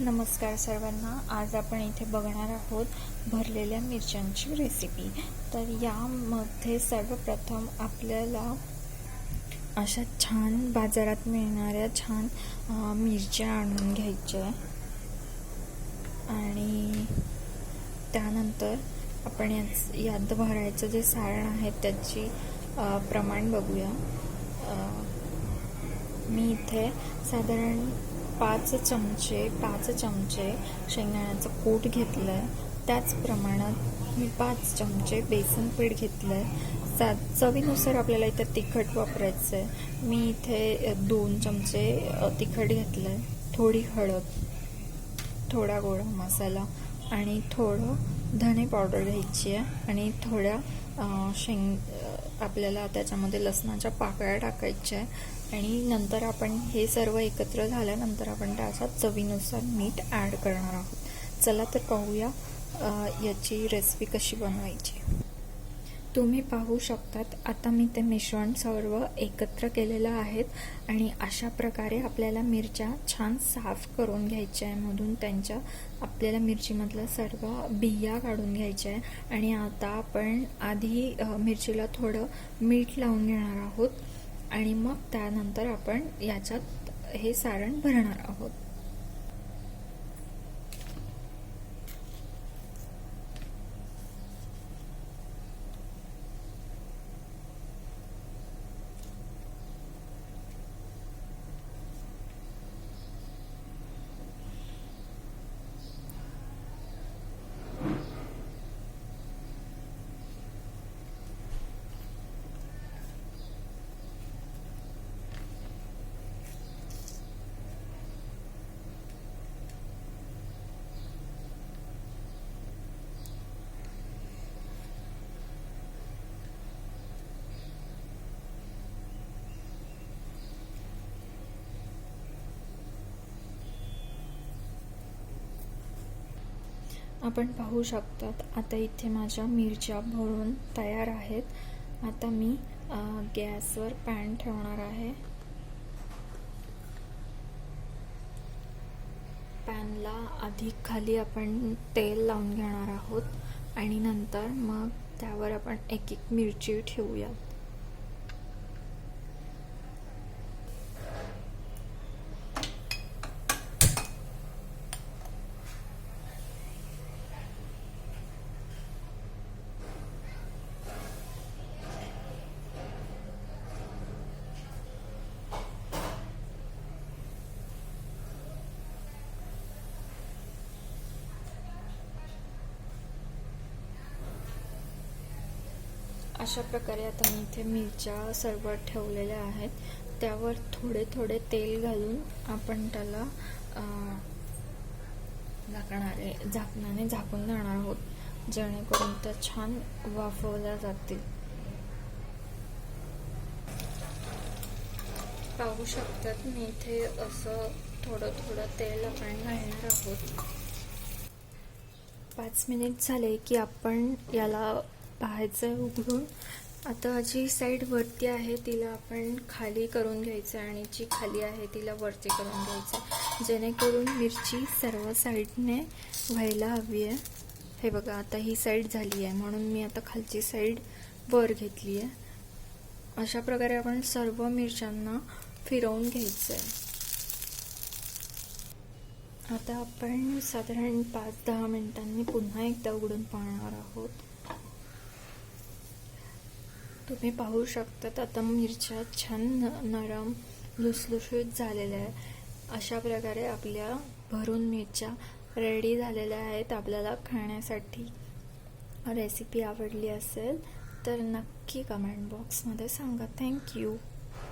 नमस्कार सर्वांना. आज आपण इथे बघणार आहोत भरलेल्या मिरच्यांची रेसिपी तर यामध्ये सर्वप्रथम आपल्याला अशा छान बाजारात मिळणाऱ्या छान मिरच्या आणून घ्यायच्या. आणि त्यानंतर आपण याच यात भरायचं जे सारण आहे त्याची प्रमाण बघूया. मी इथे साधारण पाच चमचे पाच चमचे शेंगदाण्याचं कूट घेतलं आहे त्याच प्रमाणात मी पाच चमचे बेसन पीठ घेतलं आहे सा चवीनुसार आपल्याला इथं तिखट वापरायचं आहे मी इथे दोन चमचे तिखट घेतलं आहे थोडी हळद थोडा गोडा मसाला आणि थोडं धणे पावडर घ्यायची आहे. आणि थोड्या शेंग आपल्याला त्याच्यामध्ये लसणाच्या पाकळ्या टाकायच्या आहे. आणि नंतर आपण हे सर्व एकत्र झाल्यानंतर आपण त्याच्यात चवीनुसार मीठ ॲड करणार आहोत. चला तर पाहूया याची रेसिपी कशी बनवायची. तुम्ही पाहू शकतात. आता मी ते मिश्रण सर्व एकत्र केलेलं आहेत आणि अशा प्रकारे आपल्याला मिरच्या छान साफ करून घ्यायच्या आहे. मधून त्यांच्या आपल्याला मिरचीमधलं सर्व बिया काढून घ्यायच्या आहे. आणि आता आपण आधी मिरचीला थोडं मीठ लावून घेणार आहोत. आणि मग त्यानंतर आपण याच्यात हे सारण भरणार आहोत. आपण पाहू शकतात. आता इथे माझ्या मिरच्या भरून तयार आहेत. आता मी गॅसवर पॅन ठेवणार आहे. पॅनला आधी खाली आपण तेल लावून घेणार आहोत आणि नंतर मग त्यावर आपण एक एक मिरची ठेवूयात. अशा प्रकारे आता मी इथे मिरच्या सर्व ठेवलेल्या आहेत. त्यावर थोडे थोडे तेल घालून आपण त्याला झाकणारे झाकणाने झाकून राहणार आहोत. जेणेकरून त्या छान वाफवल्या जातील. पाहू शकतात मी इथे असं थोडं थोडं तेल आपण घालणार आहोत. पाच मिनिट झाले की आपण याला पाहायचं आहे उघडून. आता जी साईड वरती आहे तिला आपण खाली करून घ्यायचं आहे आणि जी खाली आहे तिला वरती करून घ्यायचं आहे. जेणेकरून मिरची सर्व साईडने व्हायला हवी आहे. हे बघा आता ही साईड झाली आहे. म्हणून मी आता खालची साईड वर घेतली आहे. अशा प्रकारे आपण सर्व मिरच्यांना फिरवून घ्यायचं आहे. आता आपण साधारण पाच दहा मिनिटांनी पुन्हा एकदा उघडून पाहणार आहोत. तुम्ही पाहू शकतात. आता मिरच्या छान नरम लुसलुशीत झालेल्या आहे अशा प्रकारे आपल्या भरून मिरच्या रेडी झालेल्या आहेत आपल्याला खाण्यासाठी. रेसिपी आवडली असेल तर नक्की कमेंट बॉक्समध्ये सांगा. थँक्यू